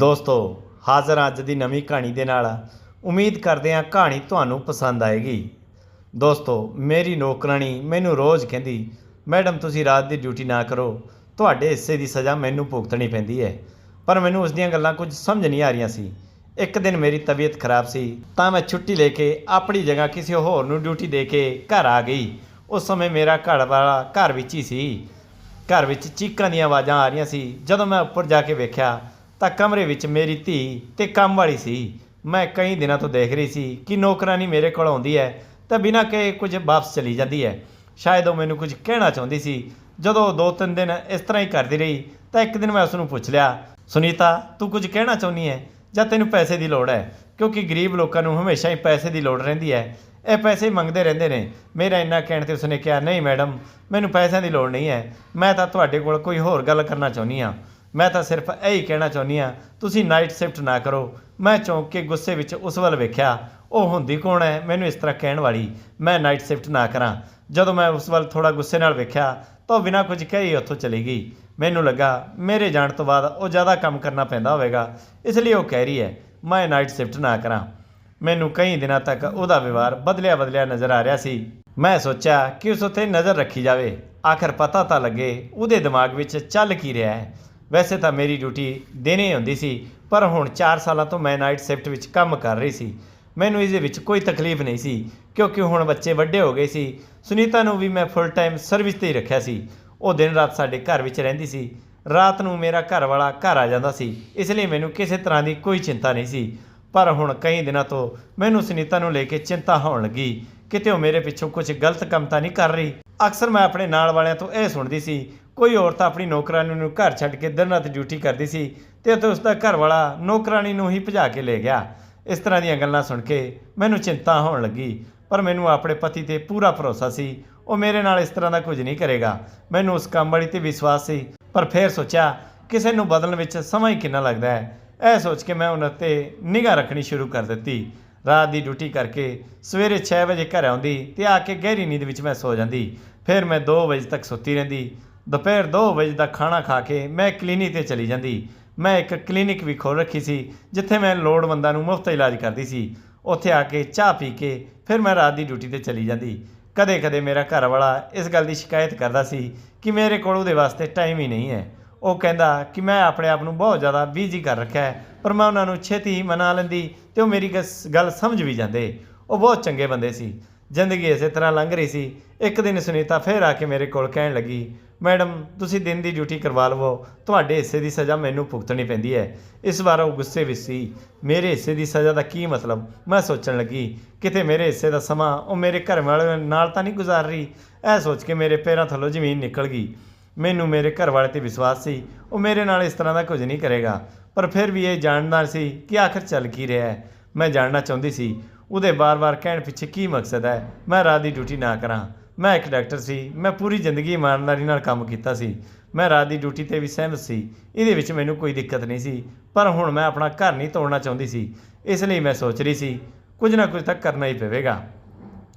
ਦੋਸਤੋ, ਹਾਜ਼ਰ ਹਾਂ ਅੱਜ ਦੀ ਨਵੀਂ ਕਹਾਣੀ ਦੇ ਨਾਲ। ਉਮੀਦ ਕਰਦੇ ਹਾਂ ਕਹਾਣੀ ਤੁਹਾਨੂੰ ਪਸੰਦ ਆਏਗੀ। ਦੋਸਤੋ, ਮੇਰੀ ਨੌਕਰਾਣੀ ਮੈਨੂੰ ਰੋਜ਼ ਕਹਿੰਦੀ, ਮੈਡਮ, ਤੁਸੀਂ ਰਾਤ ਦੀ ਡਿਊਟੀ ਨਾ ਕਰੋ। ਤੁਹਾਡੇ ਹਿੱਸੇ ਦੀ ਸਜ਼ਾ ਮੈਨੂੰ ਭੁਗਤਣੀ ਪੈਂਦੀ ਹੈ। ਪਰ ਮੈਨੂੰ ਉਸ ਦੀਆਂ ਗੱਲਾਂ ਕੁਝ ਸਮਝ ਨਹੀਂ ਆ ਰਹੀਆਂ ਸੀ। ਇੱਕ ਦਿਨ ਮੇਰੀ ਤਬੀਅਤ ਖਰਾਬ ਸੀ, ਤਾਂ ਮੈਂ ਛੁੱਟੀ ਲੈ ਕੇ ਆਪਣੀ ਜਗ੍ਹਾ ਕਿਸੇ ਹੋਰ ਨੂੰ ਡਿਊਟੀ ਦੇ ਕੇ ਘਰ ਆ ਗਈ। ਉਸ ਸਮੇਂ ਮੇਰਾ ਘਰ ਵਾਲਾ ਘਰ ਵਿੱਚ ਹੀ ਸੀ। ਘਰ ਵਿੱਚ ਚੀਕਾਂ ਦੀਆਂ ਆਵਾਜ਼ਾਂ ਆ ਰਹੀਆਂ ਸੀ। ਜਦੋਂ ਮੈਂ ਉੱਪਰ ਜਾ ਕੇ ਵੇਖਿਆ ਤਾਂ ਕਮਰੇ ਵਿੱਚ ਮੇਰੀ ਧੀ ਤੇ ਕੰਮ ਵਾਲੀ ਸੀ। ਮੈਂ ਕਈ ਦਿਨਾਂ ਤੋਂ ਦੇਖ ਰਹੀ ਸੀ ਕਿ ਨੌਕਰਾਨੀ ਮੇਰੇ ਕੋਲ ਆਉਂਦੀ ਹੈ ਤਾਂ ਬਿਨਾਂ ਕਹੇ ਕੁਝ ਵਾਪਸ ਚਲੀ ਜਾਂਦੀ ਹੈ। ਸ਼ਾਇਦ ਉਹ ਮੈਨੂੰ ਕੁਝ ਕਹਿਣਾ ਚਾਹੁੰਦੀ ਸੀ। ਜਦੋਂ ਉਹ ਦੋ ਤਿੰਨ ਦਿਨ ਇਸ ਤਰ੍ਹਾਂ ਹੀ ਕਰਦੀ ਰਹੀ ਤਾਂ ਇੱਕ ਦਿਨ ਮੈਂ ਉਸ ਨੂੰ ਪੁੱਛ ਲਿਆ, ਸੁਨੀਤਾ, ਤੂੰ ਕੁਝ ਕਹਿਣਾ ਚਾਹੁੰਦੀ ਹੈ ਜਾਂ ਤੈਨੂੰ ਪੈਸੇ ਦੀ ਲੋੜ ਹੈ? ਕਿਉਂਕਿ ਗਰੀਬ ਲੋਕਾਂ ਨੂੰ ਹਮੇਸ਼ਾ ਹੀ ਪੈਸੇ ਦੀ ਲੋੜ ਰਹਿੰਦੀ ਹੈ। ਇਹ ਪੈਸੇ ਮੰਗਦੇ ਰਹਿੰਦੇ ਨੇ। ਮੇਰਾ ਇੰਨਾ ਕਹਿਣ ਤੇ ਉਸਨੇ ਕਿਹਾ, ਨਹੀਂ ਮੈਡਮ, ਮੈਨੂੰ ਪੈਸਿਆਂ ਦੀ ਲੋੜ ਨਹੀਂ ਹੈ। ਮੈਂ ਤਾਂ ਤੁਹਾਡੇ ਕੋਲ ਕੋਈ ਹੋਰ ਗੱਲ ਕਰਨਾ ਚਾਹੁੰਦੀ ਹਾਂ। ਮੈਂ ਤਾਂ ਸਿਰਫ ਇਹ ਹੀ ਕਹਿਣਾ ਚਾਹੁੰਦੀ ਹਾਂ, ਤੁਸੀਂ ਨਾਈਟ ਸ਼ਿਫਟ ਨਾ ਕਰੋ। ਮੈਂ ਚੌਂਕ ਕੇ ਗੁੱਸੇ ਵਿੱਚ ਉਸ ਵੱਲ ਵੇਖਿਆ, ਉਹ ਹੁੰਦੀ ਕੌਣ ਹੈ? ਮੈਨੂੰ ਇਸ ਤਰ੍ਹਾਂ ਕਹਿਣ ਵਾਲੀ, ਮੈਂ ਨਾਈਟ ਸ਼ਿਫਟ ਨਾ ਕਰਾਂ। ਜਦੋਂ ਮੈਂ ਉਸ ਵੱਲ ਥੋੜਾ ਗੁੱਸੇ ਨਾਲ ਵੇਖਿਆ, ਤਾਂ ਉਹ ਬਿਨਾਂ ਕੁਝ ਕਹੇ ਹੀ ਉੱਥੋਂ ਚਲੀ ਗਈ। ਮੈਨੂੰ ਲੱਗਾ, ਮੇਰੇ ਜਾਣ ਤੋਂ ਬਾਅਦ ਉਹ ਜ਼ਿਆਦਾ ਕੰਮ ਕਰਨਾ ਪੈਂਦਾ ਹੋਵੇਗਾ, ਇਸ ਲਈ ਉਹ ਕਹਿ ਰਹੀ ਹੈ, ਮੈਂ ਨਾਈਟ ਸ਼ਿਫਟ ਨਾ ਕਰਾਂ। ਮੈਨੂੰ ਕਈ ਦਿਨਾਂ ਤੱਕ ਉਹਦਾ ਵਿਵਹਾਰ ਬਦਲਿਆ ਬਦਲਿਆ ਨਜ਼ਰ ਆ ਰਿਹਾ ਸੀ। ਮੈਂ ਸੋਚਿਆ ਕਿ ਉਸ ਉੱਤੇ ਨਜ਼ਰ ਰੱਖੀ ਜਾਵੇ। ਆਖਰ ਪਤਾ ਤਾਂ ਲੱਗੇ, ਉਹਦੇ ਦਿਮਾਗ ਵਿੱਚ ਚੱਲ ਕੀ ਰਿਹਾ ਹੈ। ਵੈਸੇ ਤਾਂ ਮੇਰੀ ਡਿਊਟੀ ਦਿਨੇ ਹੁੰਦੀ ਸੀ, ਪਰ ਹੁਣ 4 ਸਾਲਾਂ ਤੋਂ ਮੈਂ ਨਾਈਟ ਸ਼ਿਫਟ ਵਿੱਚ ਕੰਮ ਕਰ ਰਹੀ ਸੀ। ਮੈਨੂੰ ਇਸ ਦੇ ਵਿੱਚ ਕੋਈ ਤਕਲੀਫ ਨਹੀਂ ਸੀ, ਕਿਉਂਕਿ ਹੁਣ ਬੱਚੇ ਵੱਡੇ ਹੋ ਗਏ ਸੀ। ਸੁਨੀਤਾ ਨੂੰ ਵੀ ਮੈਂ ਫੁੱਲ ਟਾਈਮ ਸਰਵਿਸ ਤੇ ਹੀ ਰੱਖਿਆ ਸੀ। ਉਹ ਦਿਨ ਰਾਤ ਸਾਡੇ ਘਰ ਵਿੱਚ ਰਹਿੰਦੀ ਸੀ। ਰਾਤ ਨੂੰ ਮੇਰਾ ਘਰ ਵਾਲਾ ਘਰ ਆ ਜਾਂਦਾ ਸੀ, ਇਸ ਲਈ ਮੈਨੂੰ ਕਿਸੇ ਤਰ੍ਹਾਂ ਦੀ ਕੋਈ ਚਿੰਤਾ ਨਹੀਂ ਸੀ। ਪਰ ਹੁਣ ਕਈ ਦਿਨਾਂ ਤੋਂ ਮੈਨੂੰ ਸੁਨੀਤਾ ਨੂੰ ਲੈ ਕੇ ਚਿੰਤਾ ਹੋਣ ਲੱਗੀ ਕਿਤੇ ਉਹ ਮੇਰੇ ਪਿੱਛੋਂ ਕੁਝ ਗਲਤ ਕੰਮ ਤਾਂ ਨਹੀਂ ਕਰ ਰਹੀ। ਅਕਸਰ ਮੈਂ ਆਪਣੇ ਨਾਲ ਵਾਲਿਆਂ ਤੋਂ ਇਹ ਸੁਣਦੀ ਸੀ ਕੋਈ ਔਰਤ ਆਪਣੀ ਨੌਕਰਾਨੀ ਨੂੰ ਘਰ ਛੱਡ ਕੇ ਦਿਨ ਰਾਤ ਡਿਊਟੀ ਕਰਦੀ ਸੀ ਤੇ ਉੱਥੇ ਉਸ ਦਾ ਘਰ ਵਾਲਾ ਨੌਕਰਾਨੀ ਨੂੰ ਹੀ ਭਜਾ ਕੇ ਲੈ ਗਿਆ। ਇਸ ਤਰ੍ਹਾਂ ਦੀਆਂ ਗੱਲਾਂ ਸੁਣ ਕੇ ਮੈਨੂੰ ਚਿੰਤਾ ਹੋਣ ਲੱਗੀ, ਪਰ ਮੈਨੂੰ ਆਪਣੇ ਪਤੀ ਤੇ ਪੂਰਾ ਭਰੋਸਾ ਸੀ। ਉਹ ਮੇਰੇ ਨਾਲ ਇਸ ਤਰ੍ਹਾਂ ਦਾ ਕੁਝ ਨਹੀਂ ਕਰੇਗਾ। ਮੈਨੂੰ ਉਸ ਕੰਮ ਵਾਲੀ ਤੇ ਵਿਸ਼ਵਾਸ ਸੀ, ਪਰ ਫਿਰ ਸੋਚਿਆ, ਕਿਸੇ ਨੂੰ ਬਦਲਣ ਵਿੱਚ ਸਮਾਂ ਹੀ ਕਿੰਨਾ ਲੱਗਦਾ ਹੈ? ਇਹ ਸੋਚ ਕੇ ਮੈਂ ਉਹਨਾਂ ਤੇ ਨਿਗਾਹ ਰੱਖਣੀ ਸ਼ੁਰੂ ਕਰ ਦਿੱਤੀ। ਰਾਤ ਦੀ ਡਿਊਟੀ ਕਰਕੇ ਸਵੇਰੇ 6 ਵਜੇ ਘਰ ਆਉਂਦੀ ਤੇ ਆ ਕੇ ਗਹਿਰੀ ਨੀਂਦ ਵਿੱਚ ਮੈਂ ਸੋ ਜਾਂਦੀ। ਫਿਰ ਮੈਂ 2 ਵਜੇ ਤੱਕ ਸੁੱਤੀ ਰਹਿੰਦੀ। ਦੁਪਹਿਰ 2 ਵਜੇ ਦਾ ਖਾਣਾ ਖਾ ਕੇ ਮੈਂ ਕਲੀਨਿਕ ਤੇ ਚਲੀ ਜਾਂਦੀ। ਮੈਂ ਇੱਕ ਕਲੀਨਿਕ ਵੀ ਖੋਲ ਰੱਖੀ ਸੀ, ਜਿੱਥੇ ਮੈਂ ਲੋੜਵੰਦਾਂ ਨੂੰ ਮੁਫਤ ਇਲਾਜ ਕਰਦੀ ਸੀ। ਉੱਥੇ ਆ ਕੇ ਚਾਹ ਪੀ ਕੇ ਫਿਰ ਮੈਂ ਰਾਤ ਦੀ ਡਿਊਟੀ ਤੇ ਚਲੀ ਜਾਂਦੀ। ਕਦੇ-ਕਦੇ ਮੇਰਾ ਘਰ ਵਾਲਾ ਇਸ ਗੱਲ ਦੀ ਸ਼ਿਕਾਇਤ ਕਰਦਾ ਸੀ ਕਿ ਮੇਰੇ ਕੋਲ ਉਹਦੇ ਵਾਸਤੇ ਟਾਈਮ ਹੀ ਨਹੀਂ ਹੈ। ਉਹ ਕਹਿੰਦਾ ਕਿ ਮੈਂ ਆਪਣੇ ਆਪ ਨੂੰ ਬਹੁਤ ਜ਼ਿਆਦਾ ਬਿਜ਼ੀ ਕਰ ਰੱਖਿਆ ਹੈ, ਪਰ ਮੈਂ ਉਹਨਾਂ ਨੂੰ ਛੇਤੀ ਹੀ ਮਨਾ ਲੈਂਦੀ ਤੇ ਉਹ ਮੇਰੀ ਗੱਲ ਸਮਝ ਵੀ ਜਾਂਦੇ। ਉਹ ਬਹੁਤ ਚੰਗੇ ਬੰਦੇ ਸੀ। ਜ਼ਿੰਦਗੀ ਇਸੇ ਤਰ੍ਹਾਂ ਲੰਘ ਰਹੀ ਸੀ। ਇੱਕ ਦਿਨ ਸੁਨੀਤਾ ਫੇਰ ਆ ਕੇ ਮੇਰੇ ਕੋਲ ਕਹਿਣ ਲੱਗੀ ਮੈਡਮ, ਤੁਸੀਂ ਦਿਨ ਦੀ ਡਿਊਟੀ ਕਰਵਾ ਲਵੋ। ਤੁਹਾਡੇ ਹਿੱਸੇ ਦੀ ਸਜ਼ਾ ਮੈਨੂੰ ਭੁਗਤਣੀ ਪੈਂਦੀ ਹੈ। ਇਸ ਵਾਰ ਉਹ ਗੁੱਸੇ ਵਿੱਚ ਸੀ। ਮੇਰੇ ਹਿੱਸੇ ਦੀ ਸਜ਼ਾ ਦਾ ਕੀ ਮਤਲਬ? ਮੈਂ ਸੋਚਣ ਲੱਗੀ, ਕਿਤੇ ਮੇਰੇ ਹਿੱਸੇ ਦਾ ਸਮਾਂ ਉਹ ਮੇਰੇ ਘਰ ਵਾਲੇ ਨਾਲ ਤਾਂ ਨਹੀਂ ਗੁਜ਼ਾਰ ਰਹੀ? ਇਹ ਸੋਚ ਕੇ ਮੇਰੇ ਪੈਰਾਂ ਥੱਲੋਂ ਜ਼ਮੀਨ ਨਿਕਲ ਗਈ। ਮੈਨੂੰ ਮੇਰੇ ਘਰ ਵਾਲੇ ਤੇ ਵਿਸ਼ਵਾਸ ਸੀ, ਉਹ ਮੇਰੇ ਨਾਲ ਇਸ ਤਰ੍ਹਾਂ ਦਾ ਕੁਝ ਨਹੀਂ ਕਰੇਗਾ। ਪਰ ਫਿਰ ਵੀ ਇਹ ਜਾਣਦਾ ਸੀ ਕਿ ਆਖਰ ਚੱਲ ਕੀ ਰਿਹਾ ਹੈ। ਮੈਂ ਜਾਣਨਾ ਚਾਹੁੰਦੀ ਸੀ, ਉਹਦੇ ਬਾਰ-ਬਾਰ ਕਹਿਣ ਪਿੱਛੇ ਕੀ ਮਕਸਦ ਹੈ? ਮੈਂ ਰਾਤ ਦੀ ਡਿਊਟੀ ਨਾ ਕਰਾਂ। ਮੈਂ ਇੱਕ ਡਾਕਟਰ ਸੀ, ਮੈਂ ਪੂਰੀ ਜ਼ਿੰਦਗੀ ਇਮਾਨਦਾਰੀ ਨਾਲ ਕੰਮ ਕੀਤਾ ਸੀ। ਮੈਂ ਰਾਤ ਦੀ ਡਿਊਟੀ ਤੇ ਵੀ ਸਹਿਮਤ ਸੀ। ਇਹਦੇ ਵਿੱਚ ਮੈਨੂੰ ਕੋਈ ਦਿੱਕਤ ਨਹੀਂ ਸੀ, ਪਰ ਹੁਣ ਮੈਂ ਆਪਣਾ ਘਰ ਨਹੀਂ ਤੋੜਨਾ ਚਾਹੁੰਦੀ ਸੀ। ਇਸ ਲਈ ਮੈਂ ਸੋਚ ਰਹੀ ਸੀ, ਕੁਝ ਨਾ ਕੁਝ ਤਾਂ ਕਰਨਾ ਹੀ ਪਵੇਗਾ।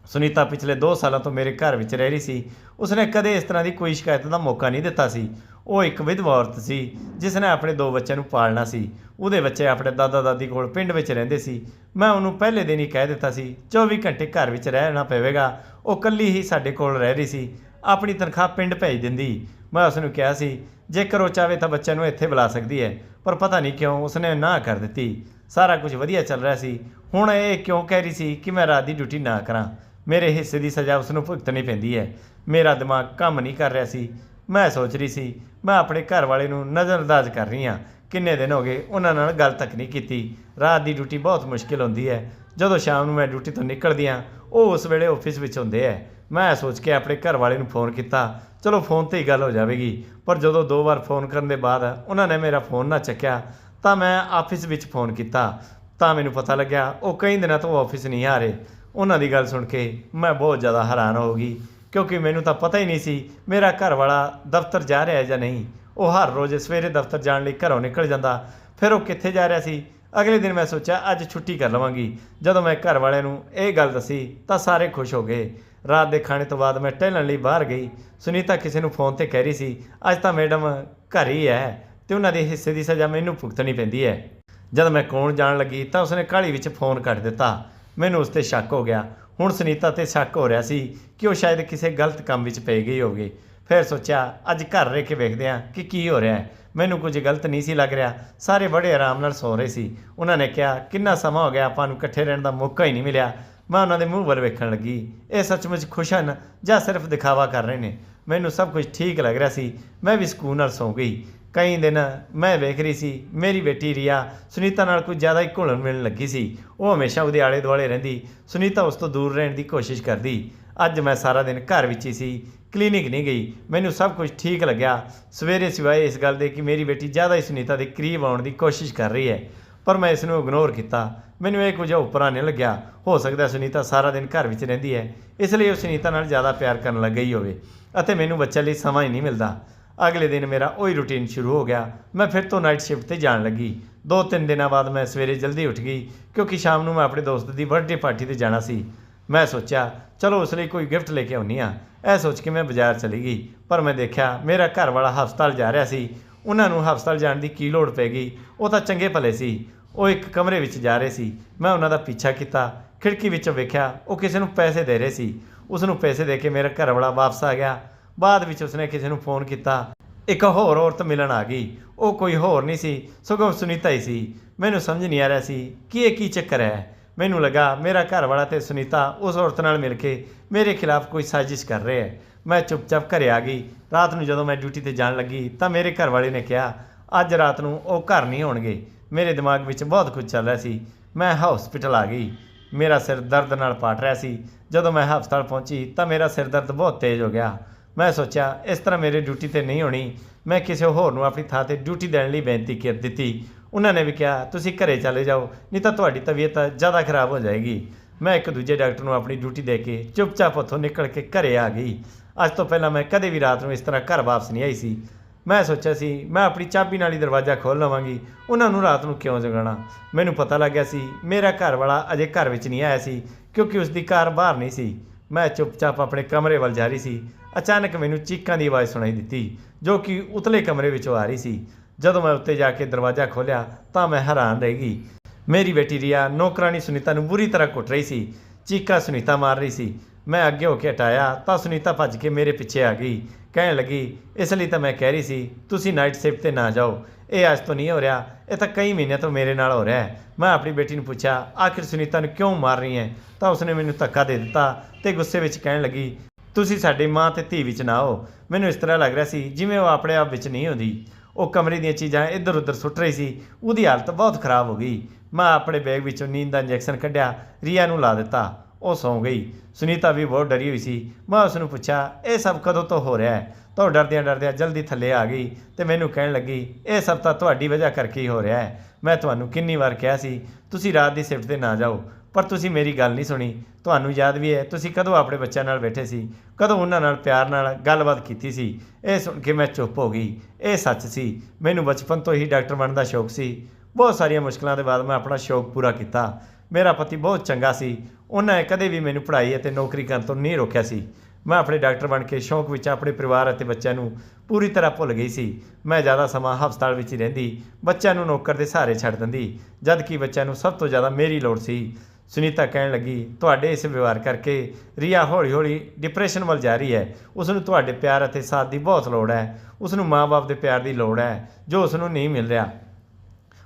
ਸੁਨੀਤਾ ਪਿਛਲੇ 2 ਸਾਲਾਂ ਤੋਂ ਮੇਰੇ ਘਰ ਵਿੱਚ ਰਹਿ ਰਹੀ ਸੀ। ਉਸਨੇ ਕਦੇ ਇਸ ਤਰ੍ਹਾਂ ਦੀ ਕੋਈ ਸ਼ਿਕਾਇਤ ਦਾ ਮੌਕਾ ਨਹੀਂ ਦਿੱਤਾ ਸੀ। ਉਹ ਇੱਕ ਵਿਧਵਾ ਔਰਤ ਸੀ, ਜਿਸ ਨੇ ਆਪਣੇ ਦੋ ਬੱਚਿਆਂ ਨੂੰ ਪਾਲਣਾ ਸੀ। ਉਹਦੇ ਬੱਚੇ ਆਪਣੇ ਦਾਦਾ ਦਾਦੀ ਕੋਲ ਪਿੰਡ ਵਿੱਚ ਰਹਿੰਦੇ ਸੀ। ਮੈਂ ਉਹਨੂੰ ਪਹਿਲੇ ਦਿਨ ਹੀ ਕਹਿ ਦਿੱਤਾ ਸੀ 24 ਘੰਟੇ ਘਰ ਵਿੱਚ ਰਹਿਣਾ ਪਵੇਗਾ। ਉਹ ਇਕੱਲੀ ਹੀ ਸਾਡੇ ਕੋਲ ਰਹਿ ਰਹੀ ਸੀ, ਆਪਣੀ ਤਨਖਾਹ ਪਿੰਡ ਭੇਜ ਦਿੰਦੀ। ਮੈਂ ਉਸ ਨੂੰ ਕਿਹਾ ਸੀ, ਜੇਕਰ ਉਹ ਚਾਹੇ ਤਾਂ ਬੱਚਿਆਂ ਨੂੰ ਇੱਥੇ ਬੁਲਾ ਸਕਦੀ ਹੈ, ਪਰ ਪਤਾ ਨਹੀਂ ਕਿਉਂ ਉਸਨੇ ਨਾ ਕਰ ਦਿੱਤੀ। ਸਾਰਾ ਕੁਝ ਵਧੀਆ ਚੱਲ ਰਿਹਾ ਸੀ। ਹੁਣ ਇਹ ਕਿਉਂ ਕਹਿ ਰਹੀ ਸੀ ਕਿ ਮੈਂ ਰਾਤ ਦੀ ਡਿਊਟੀ ਨਾ ਕਰਾਂ? ਮੇਰੇ ਹਿੱਸੇ ਦੀ ਸਜ਼ਾ ਉਸ ਨੂੰ ਭੁਗਤਣੀ ਪੈਂਦੀ ਹੈ। ਮੇਰਾ ਦਿਮਾਗ ਕੰਮ ਨਹੀਂ ਕਰ ਰਿਹਾ ਸੀ। ਮੈਂ ਸੋਚ ਰਹੀ ਸੀ, ਮੈਂ ਆਪਣੇ ਘਰ ਵਾਲੇ ਨੂੰ ਨਜ਼ਰਅੰਦਾਜ਼ ਕਰ ਰਹੀ ਹਾਂ। ਕਿੰਨੇ ਦਿਨ ਹੋ ਗਏ ਉਹਨਾਂ ਨਾਲ ਗੱਲ ਤੱਕ ਨਹੀਂ ਕੀਤੀ। ਰਾਤ ਦੀ ਡਿਊਟੀ ਬਹੁਤ ਮੁਸ਼ਕਿਲ ਹੁੰਦੀ ਹੈ। ਜਦੋਂ ਸ਼ਾਮ ਨੂੰ ਮੈਂ ਡਿਊਟੀ ਤੋਂ ਨਿਕਲਦੀ ਹਾਂ, ਉਹ ਉਸ ਵੇਲੇ ਆਫਿਸ ਵਿੱਚ ਹੁੰਦੇ ਹੈ। ਮੈਂ ਸੋਚ ਕੇ ਆਪਣੇ ਘਰ ਵਾਲੇ ਨੂੰ ਫੋਨ ਕੀਤਾ। ਚਲੋ, ਫੋਨ ਤੇ ਹੀ ਗੱਲ ਹੋ ਜਾਵੇਗੀ। ਪਰ ਜਦੋਂ ਦੋ ਵਾਰ ਫੋਨ ਕਰਨ ਦੇ ਬਾਅਦ ਉਹਨਾਂ ਨੇ ਮੇਰਾ ਫੋਨ ਨਾ ਚੱਕਿਆ, ਤਾਂ ਮੈਂ ਆਫਿਸ ਵਿੱਚ ਫੋਨ ਕੀਤਾ। ਤਾਂ ਮੈਨੂੰ ਪਤਾ ਲੱਗਿਆ, ਉਹ ਕਈ ਦਿਨਾਂ ਤੋਂ ਆਫਿਸ ਨਹੀਂ ਆ ਰਹੇ। ਉਹਨਾਂ ਦੀ ਗੱਲ ਸੁਣ ਕੇ ਮੈਂ ਬਹੁਤ ਜ਼ਿਆਦਾ ਹੈਰਾਨ ਹੋ ਗਈ। ਕਿਉਂਕਿ ਮੈਨੂੰ ਤਾਂ ਪਤਾ ਹੀ ਨਹੀਂ ਸੀ ਮੇਰਾ ਘਰ ਵਾਲਾ ਦਫ਼ਤਰ ਜਾ ਰਿਹਾ ਹੈ ਜਾਂ ਨਹੀਂ। ਉਹ ਹਰ ਰੋਜ਼ ਸਵੇਰੇ ਦਫ਼ਤਰ ਜਾਣ ਲਈ ਘਰੋਂ ਨਿਕਲ ਜਾਂਦਾ। ਫਿਰ ਉਹ ਕਿੱਥੇ ਜਾ ਰਿਹਾ ਸੀ? ਅਗਲੇ ਦਿਨ ਮੈਂ ਸੋਚਿਆ, ਅੱਜ ਛੁੱਟੀ ਕਰ ਲਵਾਂਗੀ। ਜਦੋਂ ਮੈਂ ਘਰ ਵਾਲਿਆਂ ਨੂੰ ਇਹ ਗੱਲ ਦੱਸੀ, ਤਾਂ ਸਾਰੇ ਖੁਸ਼ ਹੋ ਗਏ। ਰਾਤ ਦੇ ਖਾਣੇ ਤੋਂ ਬਾਅਦ ਮੈਂ ਟਹਿਲਣ ਲਈ ਬਾਹਰ ਗਈ। ਸੁਨੀਤਾ ਕਿਸੇ ਨੂੰ ਫੋਨ ਤੇ ਕਹਿ ਰਹੀ ਸੀ, ਅੱਜ ਤਾਂ ਮੈਡਮ ਘਰ ਹੀ ਹੈ ਤੇ ਉਹਨਾਂ ਦੇ ਹਿੱਸੇ ਦੀ ਸਜ਼ਾ ਮੈਨੂੰ ਭੁਗਤਣੀ ਪੈਂਦੀ ਹੈ। ਜਦ ਮੈਂ ਕੋਣ ਜਾਣ ਲੱਗੀ, ਤਾਂ ਉਸਨੇ ਕਾਹਲੀ ਵਿੱਚ ਫੋਨ ਕੱਟ ਦਿੱਤਾ। ਮੈਨੂੰ ਉਸ ਤੇ ਸ਼ੱਕ ਹੋ ਗਿਆ। ਹੁਣ ਸੁਨੀਤਾ ਤੇ ਸ਼ੱਕ ਹੋ ਰਿਹਾ ਸੀ ਕਿ ਉਹ ਸ਼ਾਇਦ ਕਿਸੇ ਗਲਤ ਕੰਮ ਵਿੱਚ ਪੈ ਗਈ ਹੋਵੇ। ਫਿਰ ਸੋਚਿਆ, ਅੱਜ ਘਰ ਰਹਿ ਕੇ ਵੇਖਦੇ ਹਾਂ ਕਿ ਕੀ ਹੋ ਰਿਹਾ ਹੈ। ਮੈਨੂੰ ਕੁਝ ਗਲਤ ਨਹੀਂ ਸੀ ਲੱਗ ਰਿਹਾ। ਸਾਰੇ ਬੜੇ ਆਰਾਮ ਨਾਲ ਸੌ ਰਹੇ ਸੀ। ਉਹਨਾਂ ਨੇ ਕਿਹਾ, ਕਿੰਨਾ ਸਮਾਂ ਹੋ ਗਿਆ, ਆਪਾਂ ਨੂੰ ਇਕੱਠੇ ਰਹਿਣ ਦਾ ਮੌਕਾ ਹੀ ਨਹੀਂ ਮਿਲਿਆ। ਮੈਂ ਉਹਨਾਂ ਦੇ ਮੂੰਹ ਵੱਲ ਵੇਖਣ ਲੱਗੀ। ਇਹ ਸੱਚਮੁੱਚ ਖੁਸ਼ ਹਨ ਜਾਂ ਸਿਰਫ ਦਿਖਾਵਾ ਕਰ ਰਹੇ ਨੇ? ਮੈਨੂੰ ਸਭ ਕੁਝ ਠੀਕ ਲੱਗ ਰਿਹਾ ਸੀ। ਮੈਂ ਵੀ ਸਕੂਨ ਨਾਲ ਸੌਂ ਗਈ। ਕਈ ਦਿਨ ਮੈਂ ਵੇਖ ਰਹੀ ਸੀ, ਮੇਰੀ ਬੇਟੀ ਰੀਆ ਸੁਨੀਤਾ ਨਾਲ ਕੁਝ ਜ਼ਿਆਦਾ ਹੀ ਘੁਲਣ ਮਿਲਣ ਲੱਗੀ ਸੀ। ਉਹ ਹਮੇਸ਼ਾ ਉਹਦੇ ਆਲੇ ਦੁਆਲੇ ਰਹਿੰਦੀ। ਸੁਨੀਤਾ ਉਸ ਤੋਂ ਦੂਰ ਰਹਿਣ ਦੀ ਕੋਸ਼ਿਸ਼ ਕਰਦੀ। ਅੱਜ ਮੈਂ ਸਾਰਾ ਦਿਨ ਘਰ ਵਿੱਚ ਹੀ ਸੀ। ਕਲੀਨਿਕ ਨਹੀਂ ਗਈ। ਮੈਨੂੰ ਸਭ ਕੁਝ ਠੀਕ ਲੱਗਿਆ। ਸਵੇਰੇ ਸਿਵਾਏ ਇਸ ਗੱਲ ਦੇ ਕਿ ਮੇਰੀ ਬੇਟੀ ਜ਼ਿਆਦਾ ਹੀ ਸੁਨੀਤਾ ਦੇ ਕਰੀਬ ਆਉਣ ਦੀ ਕੋਸ਼ਿਸ਼ ਕਰ ਰਹੀ ਹੈ। ਪਰ ਮੈਂ ਇਸ ਨੂੰ ਇਗਨੋਰ ਕੀਤਾ। ਮੈਨੂੰ ਇਹ ਕੁਝ ਉਪਰਾ ਨਹੀਂ ਲੱਗਿਆ। ਹੋ ਸਕਦਾ ਸੁਨੀਤਾ ਸਾਰਾ ਦਿਨ ਘਰ ਵਿੱਚ ਰਹਿੰਦੀ ਹੈ। ਇਸ ਲਈ ਉਹ ਸੁਨੀਤਾ ਨਾਲ ਜ਼ਿਆਦਾ ਪਿਆਰ ਕਰਨ ਲੱਗ ਗਈ ਹੋਵੇ। ਅਤੇ ਮੈਨੂੰ ਬੱਚੇ ਲਈ ਸਮਾਂ ਹੀ ਨਹੀਂ ਮਿਲਦਾ। ਅਗਲੇ ਦਿਨ ਮੇਰਾ ਉਹੀ ਰੁਟੀਨ ਸ਼ੁਰੂ ਹੋ ਗਿਆ। ਮੈਂ ਫਿਰ ਤੋਂ ਨਾਈਟ ਸ਼ਿਫਟ ਤੇ ਜਾਣ ਲੱਗੀ। ਦੋ ਤਿੰਨ ਦਿਨਾਂ ਬਾਅਦ ਮੈਂ ਸਵੇਰੇ ਜਲਦੀ ਉੱਠ ਗਈ, ਕਿਉਂਕਿ ਸ਼ਾਮ ਨੂੰ ਮੈਂ ਆਪਣੇ ਦੋਸਤ ਦੀ ਬਰਥਡੇ ਪਾਰਟੀ ਤੇ ਜਾਣਾ ਸੀ। ਮੈਂ ਸੋਚਿਆ, ਚਲੋ ਉਸ ਲਈ ਕੋਈ ਗਿਫਟ ਲੈ ਕੇ ਆਉਣੀ ਆ ਇਹ ਸੋਚ ਕੇ ਮੈਂ ਬਾਜ਼ਾਰ ਚਲੀ ਗਈ, ਪਰ ਮੈਂ ਦੇਖਿਆ ਮੇਰਾ ਘਰ ਵਾਲਾ ਹਸਪਤਾਲ ਜਾ ਰਿਹਾ ਸੀ। ਉਹਨਾਂ ਨੂੰ ਹਸਪਤਾਲ ਜਾਣ ਦੀ ਕੀ ਲੋੜ ਪੈ ਗਈ? ਉਹ ਤਾਂ ਚੰਗੇ ਭਲੇ ਸੀ। ਉਹ ਇੱਕ ਕਮਰੇ ਵਿੱਚ ਜਾ ਰਹੇ ਸੀ। ਮੈਂ ਉਹਨਾਂ ਦਾ ਪਿੱਛਾ ਕੀਤਾ। ਖਿੜਕੀ ਵਿੱਚੋਂ ਵੇਖਿਆ, ਉਹ ਕਿਸੇ ਨੂੰ ਪੈਸੇ ਦੇ ਰਹੇ ਸੀ। ਉਸ ਨੂੰ ਪੈਸੇ ਦੇ ਕੇ ਮੇਰਾ ਘਰ ਵਾਲਾ ਵਾਪਸ ਆ ਗਿਆ। ਬਾਅਦ ਵਿੱਚ ਉਸਨੇ ਕਿਸੇ ਨੂੰ ਫੋਨ ਕੀਤਾ। ਇੱਕ ਹੋਰ ਔਰਤ ਮਿਲਣ ਆ ਗਈ। ਉਹ ਕੋਈ ਹੋਰ ਨਹੀਂ ਸੀ, ਸਗੋਂ ਸੁਨੀਤਾ ਹੀ ਸੀ। ਮੈਨੂੰ ਸਮਝ ਨਹੀਂ ਆ ਰਿਹਾ ਸੀ ਕਿ ਇਹ ਕੀ ਚੱਕਰ ਹੈ। ਮੈਨੂੰ ਲੱਗਾ ਮੇਰਾ ਘਰ ਵਾਲਾ ਤੇ ਸੁਨੀਤਾ ਉਸ ਔਰਤ ਨਾਲ ਮਿਲ ਕੇ ਮੇਰੇ ਖਿਲਾਫ ਕੋਈ ਸਾਜ਼ਿਸ਼ ਕਰ ਰਿਹਾ ਹੈ। ਮੈਂ ਚੁੱਪਚਾਪ ਘਰੇ ਆ ਗਈ। ਰਾਤ ਨੂੰ ਜਦੋਂ ਮੈਂ ਡਿਊਟੀ ਤੇ ਜਾਣ ਲੱਗੀ ਤਾਂ ਮੇਰੇ ਘਰ ਵਾਲੇ ਨੇ ਕਿਹਾ, ਅੱਜ ਰਾਤ ਨੂੰ ਉਹ ਘਰ ਨਹੀਂ ਹੋਣਗੇ ਮੇਰੇ ਦਿਮਾਗ ਵਿੱਚ ਬਹੁਤ ਕੁਝ ਚੱਲ ਰਿਹਾ ਸੀ। ਮੈਂ ਹਸਪੀਟਲ ਆ ਗਈ। ਮੇਰਾ ਸਿਰ ਦਰਦ ਨਾਲ ਪਾਟ ਰਿਹਾ ਸੀ। ਜਦੋਂ ਮੈਂ ਹਸਪਤਾਲ ਪਹੁੰਚੀ ਤਾਂ ਮੇਰਾ ਸਿਰ ਦਰਦ ਬਹੁਤ ਤੇਜ਼ ਹੋ ਗਿਆ। ਮੈਂ ਸੋਚਿਆ, ਇਸ ਤਰ੍ਹਾਂ ਮੇਰੇ ਡਿਊਟੀ ਤੇ ਨਹੀਂ ਹੋਣੀ। ਮੈਂ ਕਿਸੇ ਹੋਰ ਨੂੰ ਆਪਣੀ ਥਾਂ ਤੇ ਡਿਊਟੀ ਦੇਣ ਲਈ ਬੇਨਤੀ ਕਰ ਦਿੱਤੀ। ਉਹਨਾਂ ਨੇ ਵੀ ਕਿਹਾ, ਤੁਸੀਂ ਘਰੇ ਚਲੇ ਜਾਓ, ਨਹੀਂ ਤਾਂ ਤੁਹਾਡੀ ਤਬੀਅਤ ਜ਼ਿਆਦਾ ਖਰਾਬ ਹੋ ਜਾਏਗੀ। ਮੈਂ ਇੱਕ ਦੂਜੇ ਡਾਕਟਰ ਨੂੰ ਆਪਣੀ ਡਿਊਟੀ ਦੇ ਕੇ ਚੁੱਪਚਾਪ ਉੱਥੋਂ ਨਿਕਲ ਕੇ ਘਰੇ ਆ ਗਈ। ਅੱਜ ਤੋਂ ਪਹਿਲਾਂ ਮੈਂ ਕਦੇ ਵੀ ਰਾਤ ਨੂੰ ਇਸ ਤਰ੍ਹਾਂ ਘਰ ਵਾਪਸ ਨਹੀਂ ਆਈ ਸੀ। ਮੈਂ ਸੋਚਿਆ ਸੀ, ਮੈਂ ਆਪਣੀ ਚਾਬੀ ਨਾਲ ਹੀ ਦਰਵਾਜ਼ਾ ਖੋਲ੍ਹ ਲਵਾਂਗੀ। ਉਹਨਾਂ ਨੂੰ ਰਾਤ ਨੂੰ ਕਿਉਂ ਜਗਾਉਣਾ? ਮੈਨੂੰ ਪਤਾ ਲੱਗਿਆ ਸੀ, ਮੇਰਾ ਘਰ ਵਾਲਾ ਅਜੇ ਘਰ ਵਿੱਚ ਨਹੀਂ ਆਇਆ ਸੀ, ਕਿਉਂਕਿ ਉਸ ਦੀ ਕਾਰ ਬਾਹਰ ਨਹੀਂ ਸੀ। ਮੈਂ ਚੁੱਪਚਾਪ ਆਪਣੇ ਕਮਰੇ ਵੱਲ ਜਾ ਰਹੀ ਸੀ। ਅਚਾਨਕ ਮੈਨੂੰ ਚੀਕਾਂ ਦੀ ਆਵਾਜ਼ ਸੁਣਾਈ ਦਿੱਤੀ, ਜੋ ਕਿ ਉਤਲੇ ਕਮਰੇ ਵਿੱਚੋਂ ਆ ਰਹੀ ਸੀ। ਜਦੋਂ ਮੈਂ ਉੱਤੇ ਜਾ ਕੇ ਦਰਵਾਜ਼ਾ ਖੋਲ੍ਹਿਆ, ਤਾਂ ਮੈਂ ਹੈਰਾਨ ਰਹਿ ਗਈ। ਮੇਰੀ ਬੇਟੀ ਰੀਆ ਨੌਕਰਾਨੀ ਸੁਨੀਤਾ ਨੂੰ ਬੁਰੀ ਤਰ੍ਹਾਂ ਕੁੱਟ ਰਹੀ ਸੀ। ਚੀਕਾਂ ਸੁਨੀਤਾ ਮਾਰ ਰਹੀ ਸੀ। ਮੈਂ ਅੱਗੇ ਹੋ ਕੇ ਹਟਾਇਆ, ਤਾਂ ਸੁਨੀਤਾ ਭੱਜ ਕੇ ਮੇਰੇ ਪਿੱਛੇ ਆ ਗਈ। ਕਹਿਣ ਲੱਗੀ, ਇਸ ਲਈ ਤਾਂ ਮੈਂ ਕਹਿ ਰਹੀ ਸੀ, ਤੁਸੀਂ ਨਾਈਟ ਸ਼ਿਫਟ ਤੇ ਨਾ ਜਾਓ। ਇਹ ਅੱਜ ਤੋਂ ਨਹੀਂ ਹੋ ਰਿਹਾ, ਇਹ ਤਾਂ ਕਈ ਮਹੀਨਿਆਂ ਤੋਂ ਮੇਰੇ ਨਾਲ ਹੋ ਰਿਹਾ ਹੈ। ਮੈਂ ਆਪਣੀ ਬੇਟੀ ਨੂੰ ਪੁੱਛਿਆ, ਆਖਿਰ ਸੁਨੀਤਾ ਨੂੰ ਕਿਉਂ ਮਾਰ ਰਹੀ ਹੈ? ਤਾਂ ਉਸਨੇ ਮੈਨੂੰ ਧੱਕਾ ਦੇ ਦਿੱਤਾ ਤੇ ਗੁੱਸੇ ਵਿੱਚ ਕਹਿਣ ਲੱਗੀ ਤੁਸੀਂ ਸਾਡੀ ਮਾਂ ਤੇ ਧੀ ਵਿੱਚ ਨਾ ਹੋ ਮੈਨੂੰ ਇਸ ਤਰ੍ਹਾਂ ਲੱਗ ਰਿਹਾ ਸੀ ਜਿਵੇਂ ਉਹ ਆਪਣੇ ਆਪ ਵਿੱਚ ਨਹੀਂ ਹੁੰਦੀ। ਉਹ ਕਮਰੇ ਦੀਆਂ ਚੀਜ਼ਾਂ ਇੱਧਰ ਉੱਧਰ ਸੁੱਟ ਰਹੀ ਸੀ। ਉਹਦੀ ਹਾਲਤ ਬਹੁਤ ਖਰਾਬ ਹੋ ਗਈ। ਮੈਂ ਆਪਣੇ ਬੈਗ ਵਿੱਚੋਂ ਨੀਂਦ ਦਾ ਇੰਜੈਕਸ਼ਨ ਕੱਢਿਆ, ਰੀਆ ਨੂੰ ਲਾ ਦਿੱਤਾ। ਉਹ ਸੌਂ ਗਈ। ਸੁਨੀਤਾ ਵੀ ਬਹੁਤ ਡਰੀ ਹੋਈ ਸੀ। ਮੈਂ ਉਸ ਨੂੰ ਪੁੱਛਿਆ, ਇਹ ਸਭ ਕਦੋਂ ਤੋਂ ਹੋ ਰਿਹਾ ਹੈ ਤਾਂ ਉਹ ਡਰਦਿਆਂ ਡਰਦਿਆਂ ਜਲਦੀ ਥੱਲੇ ਆ ਗਈ ਤੇ ਮੈਨੂੰ ਕਹਿਣ ਲੱਗੀ, ਇਹ ਸਭ ਤਾਂ ਤੁਹਾਡੀ ਵਜ੍ਹਾ ਕਰਕੇ ਹੀ ਹੋ ਰਿਹਾ ਹੈ। ਮੈਂ ਤੁਹਾਨੂੰ ਕਿੰਨੀ ਵਾਰ ਕਿਹਾ ਸੀ, ਤੁਸੀਂ ਰਾਤ ਦੀ ਸ਼ਿਫਟ ਤੇ ਨਾ ਜਾਓ। ਪਰ ਤੁਸੀਂ ਮੇਰੀ ਗੱਲ ਨਹੀਂ ਸੁਣੀ। ਤੁਹਾਨੂੰ ਯਾਦ ਵੀ ਹੈ, ਤੁਸੀਂ ਕਦੋਂ ਆਪਣੇ ਬੱਚਿਆਂ ਨਾਲ ਬੈਠੇ ਸੀ? ਕਦੋਂ ਉਹਨਾਂ ਨਾਲ ਪਿਆਰ ਨਾਲ ਗੱਲਬਾਤ ਕੀਤੀ ਸੀ? ਇਹ ਸੁਣ ਕੇ ਮੈਂ ਚੁੱਪ ਹੋ ਗਈ। ਇਹ ਸੱਚ ਸੀ। ਮੈਨੂੰ ਬਚਪਨ ਤੋਂ ਹੀ ਡਾਕਟਰ ਬਣਨ ਦਾ ਸ਼ੌਕ ਸੀ। ਬਹੁਤ ਸਾਰੀਆਂ ਮੁਸ਼ਕਲਾਂ ਦੇ ਬਾਅਦ ਮੈਂ ਆਪਣਾ ਸ਼ੌਕ ਪੂਰਾ ਕੀਤਾ। ਮੇਰਾ ਪਤੀ ਬਹੁਤ ਚੰਗਾ ਸੀ। ਉਹਨਾਂ ਨੇ ਕਦੇ ਵੀ ਮੈਨੂੰ ਪੜ੍ਹਾਈ ਅਤੇ ਨੌਕਰੀ ਕਰਨ ਤੋਂ ਨਹੀਂ ਰੋਕਿਆ ਸੀ। ਮੈਂ ਆਪਣੇ ਡਾਕਟਰ ਬਣ ਕੇ ਸ਼ੌਂਕ ਵਿੱਚ ਆਪਣੇ ਪਰਿਵਾਰ ਅਤੇ ਬੱਚਿਆਂ ਨੂੰ ਪੂਰੀ ਤਰ੍ਹਾਂ ਭੁੱਲ ਗਈ ਸੀ। ਮੈਂ ਜ਼ਿਆਦਾ ਸਮਾਂ ਹਸਪਤਾਲ ਵਿੱਚ ਹੀ ਰਹਿੰਦੀ। ਬੱਚਿਆਂ ਨੂੰ ਨੌਕਰ ਦੇ ਸਹਾਰੇ ਛੱਡ ਦਿੰਦੀ। ਜਦ ਕਿ ਬੱਚਿਆਂ ਨੂੰ ਸਭ ਤੋਂ ਜ਼ਿਆਦਾ ਮੇਰੀ ਲੋੜ ਸੀ। ਸੁਨੀਤਾ ਕਹਿਣ ਲੱਗੀ, ਤੁਹਾਡੇ ਇਸ ਵਿਵਹਾਰ ਕਰਕੇ ਰੀਆ ਹੌਲੀ-ਹੌਲੀ ਡਿਪਰੈਸ਼ਨ ਵੱਲ ਜਾ ਰਹੀ ਹੈ। ਉਸ ਨੂੰ ਤੁਹਾਡੇ ਪਿਆਰ ਅਤੇ ਸਾਥ ਦੀ ਬਹੁਤ ਲੋੜ ਹੈ। ਉਸ ਨੂੰ ਮਾਂ-ਬਾਪ ਦੇ ਪਿਆਰ ਦੀ ਲੋੜ ਹੈ, ਜੋ ਉਸ ਨੂੰ ਨਹੀਂ ਮਿਲ ਰਿਹਾ।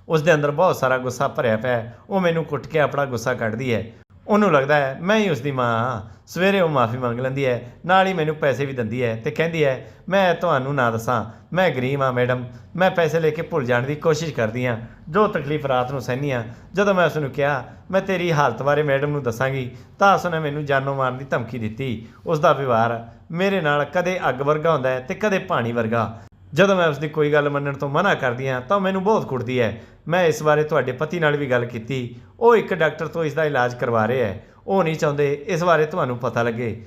ਉਸ ਦੇ ਅੰਦਰ ਬਹੁਤ ਸਾਰਾ ਗੁੱਸਾ ਭਰਿਆ ਪਿਆ ਉਹ ਮੈਨੂੰ ਕੁੱਟ ਕੇ ਆਪਣਾ ਗੁੱਸਾ ਕੱਢਦੀ ਹੈ। ਉਹਨੂੰ ਲੱਗਦਾ ਹੈ, ਮੈਂ ਹੀ ਉਸ ਦੀ ਮਾਂ ਹਾਂ। ਸਵੇਰੇ ਉਹ ਮਾਫੀ ਮੰਗ ਲੈਂਦੀ ਹੈ, ਨਾਲ ਹੀ ਮੈਨੂੰ ਪੈਸੇ ਵੀ ਦਿੰਦੀ ਹੈ ਤੇ ਕਹਿੰਦੀ ਹੈ, ਮੈਂ ਤੁਹਾਨੂੰ ਨਾ ਦੱਸਾਂ, ਮੈਂ ਗਰੀਬ ਹਾਂ ਮੈਡਮ, ਮੈਂ ਪੈਸੇ ਲੈ ਕੇ ਭੁੱਲ ਜਾਣ ਦੀ ਕੋਸ਼ਿਸ਼ ਕਰਦੀ ਹਾਂ। ਜੋ ਤਕਲੀਫ ਰਾਤ ਨੂੰ ਸਹਿਨੀ ਹਾਂ, ਜਦੋਂ ਮੈਂ ਉਸ ਨੂੰ ਕਿਹਾ, ਮੈਂ ਤੇਰੀ ਹਾਲਤ ਬਾਰੇ ਮੈਡਮ ਨੂੰ ਦੱਸਾਂਗੀ, ਤਾਂ ਉਸ ਨੇ ਮੈਨੂੰ ਜਾਨੋਂ ਮਾਰਨ ਦੀ ਧਮਕੀ ਦਿੱਤੀ। ਉਸ ਦਾ ਵਿਵਹਾਰ ਮੇਰੇ ਨਾਲ ਕਦੇ ਅੱਗ ਵਰਗਾ ਹੁੰਦਾ ਹੈ ਤੇ ਕਦੇ ਪਾਣੀ ਵਰਗਾ। ਜਦੋਂ ਮੈਂ ਉਸ ਦੀ ਕੋਈ ਗੱਲ ਮੰਨਣ ਤੋਂ ਮਨਾ ਕਰਦੀ ਹਾਂ, ਤਾਂ ਉਹ ਮੈਨੂੰ ਬਹੁਤ ਕੁੱਟਦੀ ਹੈ। ਮੈਂ ਇਸ ਬਾਰੇ ਤੁਹਾਡੇ ਪਤੀ ਨਾਲ ਵੀ ਗੱਲ ਕੀਤੀ। ਉਹ ਇੱਕ ਡਾਕਟਰ ਤੋਂ ਇਸ ਦਾ ਇਲਾਜ ਕਰਵਾ ਰਿਹਾ ਹੈ। ਉਹ ਨਹੀਂ ਚਾਹੁੰਦੇ ਇਸ ਬਾਰੇ ਤੁਹਾਨੂੰ ਪਤਾ ਲੱਗੇ।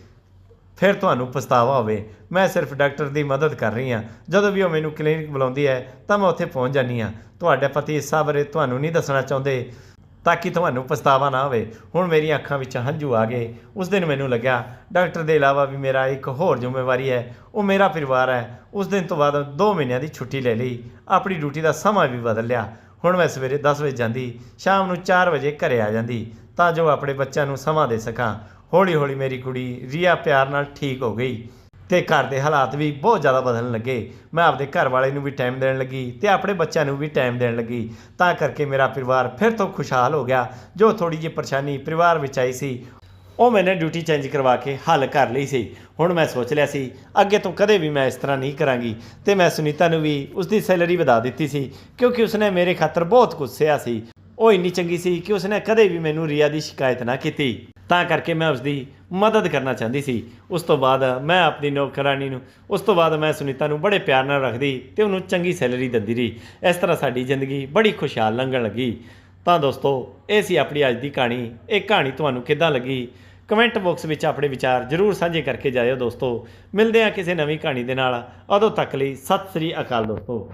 ਫਿਰ ਤੁਹਾਨੂੰ ਪਛਤਾਵਾ ਹੋਵੇ। ਮੈਂ ਸਿਰਫ ਡਾਕਟਰ ਦੀ ਮਦਦ ਕਰ ਰਹੀ ਹਾਂ। ਜਦੋਂ ਵੀ ਉਹ ਮੈਨੂੰ ਕਲੀਨਿਕ ਬੁਲਾਉਂਦੀ ਹੈ, ਤਾਂ ਮੈਂ ਉੱਥੇ ਪਹੁੰਚ ਜਾਂਦੀ ਹਾਂ। ਤੁਹਾਡੇ ਪਤੀ ਇਸ ਬਾਰੇ ਤੁਹਾਨੂੰ ਨਹੀਂ ਦੱਸਣਾ ਚਾਹੁੰਦੇ। ਤਾਂ ਕਿ ਤੁਹਾਨੂੰ ਪਛਤਾਵਾ ਨਾ ਹੋਵੇ। ਹੁਣ ਮੇਰੀਆਂ ਅੱਖਾਂ ਵਿੱਚ ਹੰਝੂ ਆ ਗਏ। ਉਸ ਦਿਨ ਮੈਨੂੰ ਲੱਗਿਆ, ਡਾਕਟਰ ਦੇ ਇਲਾਵਾ ਵੀ ਮੇਰਾ ਇੱਕ ਹੋਰ ਜ਼ਿੰਮੇਵਾਰੀ ਹੈ। ਉਹ ਮੇਰਾ ਪਰਿਵਾਰ ਹੈ। ਉਸ ਦਿਨ ਤੋਂ ਬਾਅਦ 2 ਮਹੀਨਿਆਂ ਦੀ ਛੁੱਟੀ ਲੈ ਲਈ। ਆਪਣੀ ਡਿਊਟੀ ਦਾ ਸਮਾਂ ਵੀ ਬਦਲ ਲਿਆ। ਹੁਣ ਮੈਂ ਸਵੇਰੇ 10 ਵਜੇ ਜਾਂਦੀ, ਸ਼ਾਮ ਨੂੰ 4 ਵਜੇ ਘਰੇ ਆ ਜਾਂਦੀ, ਤਾਂ ਜੋ ਆਪਣੇ ਬੱਚਿਆਂ ਨੂੰ ਸਮਾਂ ਦੇ ਸਕਾਂ। ਹੌਲੀ ਹੌਲੀ ਮੇਰੀ ਕੁੜੀ ਰੀਆ ਪਿਆਰ ਨਾਲ ਠੀਕ ਹੋ ਗਈ। ਤੇ ਘਰ ਦੇ ਹਾਲਾਤ ਵੀ ਬਹੁਤ ਜ਼ਿਆਦਾ ਬਦਲਣ ਲੱਗੇ। ਮੈਂ ਆਪਦੇ ਘਰ ਵਾਲੇ ਨੂੰ ਵੀ ਟਾਈਮ ਦੇਣ ਲੱਗੀ ਤੇ ਆਪਣੇ ਬੱਚਿਆਂ ਨੂੰ ਵੀ ਟਾਈਮ ਦੇਣ ਲੱਗੀ। ਤਾਂ ਕਰਕੇ ਮੇਰਾ ਪਰਿਵਾਰ ਫਿਰ ਤੋਂ ਖੁਸ਼ਹਾਲ ਹੋ ਗਿਆ, ਜੋ ਥੋੜੀ ਜਿਹੀ ਪਰੇਸ਼ਾਨੀ ਪਰਿਵਾਰ ਵਿੱਚ ਆਈ ਸੀ। ਉਹ ਮੈਨੇ ਡਿਊਟੀ ਚੇਂਜ ਕਰਵਾ ਕੇ ਹੱਲ ਕਰ ਲਈ ਸੀ। ਹੁਣ ਮੈਂ ਸੋਚ ਲਿਆ ਸੀ, ਅੱਗੇ ਤੋਂ ਕਦੇ ਵੀ ਮੈਂ ਇਸ ਤਰ੍ਹਾਂ ਨਹੀਂ ਕਰਾਂਗੀ। ਤੇ ਮੈਂ ਸੁਨੀਤਾ ਨੂੰ ਵੀ ਉਸਦੀ ਸੈਲਰੀ ਵਧਾ ਦਿੱਤੀ ਸੀ, ਕਿਉਂਕਿ ਉਸਨੇ ਮੇਰੇ ਖਾਤਰ ਬਹੁਤ ਕੁਝ ਸਿਆ ਸੀ। ਉਹ ਇੰਨੀ ਚੰਗੀ ਸੀ ਕਿ ਉਸਨੇ ਕਦੇ ਵੀ ਮੈਨੂੰ ਰੀਆ ਦੀ ਸ਼ਿਕਾਇਤ ਨਾ ਕੀਤੀ। ਤਾਂ ਕਰਕੇ ਮੈਂ ਉਸਦੀ ਮਦਦ ਕਰਨਾ ਚਾਹੁੰਦੀ ਸੀ। ਉਸ ਤੋਂ ਬਾਅਦ ਮੈਂ ਆਪਣੀ ਨੌਕਰਾਨੀ ਨੂੰ, ਉਸ ਤੋਂ ਬਾਅਦ ਮੈਂ ਸੁਨੀਤਾ ਨੂੰ ਬੜੇ ਪਿਆਰ ਨਾਲ ਰੱਖਦੀ ਤੇ ਉਹਨੂੰ ਚੰਗੀ ਸੈਲਰੀ ਦਿੰਦੀ ਰਹੀ। ਇਸ ਤਰ੍ਹਾਂ ਸਾਡੀ ਜ਼ਿੰਦਗੀ ਬੜੀ ਖੁਸ਼ਹਾਲ ਲੰਘਣ ਲੱਗੀ। ਤਾਂ ਦੋਸਤੋ, ਇਹ ਸੀ ਆਪਣੀ ਅੱਜ ਦੀ ਕਹਾਣੀ। ਇਹ ਕਹਾਣੀ ਤੁਹਾਨੂੰ ਕਿੱਦਾਂ ਲੱਗੀ? ਕਮੈਂਟ ਬਾਕਸ ਵਿੱਚ ਆਪਣੇ ਵਿਚਾਰ ਜਰੂਰ ਸਾਂਝੇ ਕਰਕੇ ਜਾਇਓ ਦੋਸਤੋ। ਮਿਲਦੇ ਹਾਂ ਕਿਸੇ ਨਵੀਂ ਕਹਾਣੀ ਦੇ ਨਾਲ। ਉਦੋਂ ਤੱਕ ਲਈ ਸਤਿ ਸ੍ਰੀ ਅਕਾਲ ਦੋਸਤੋ।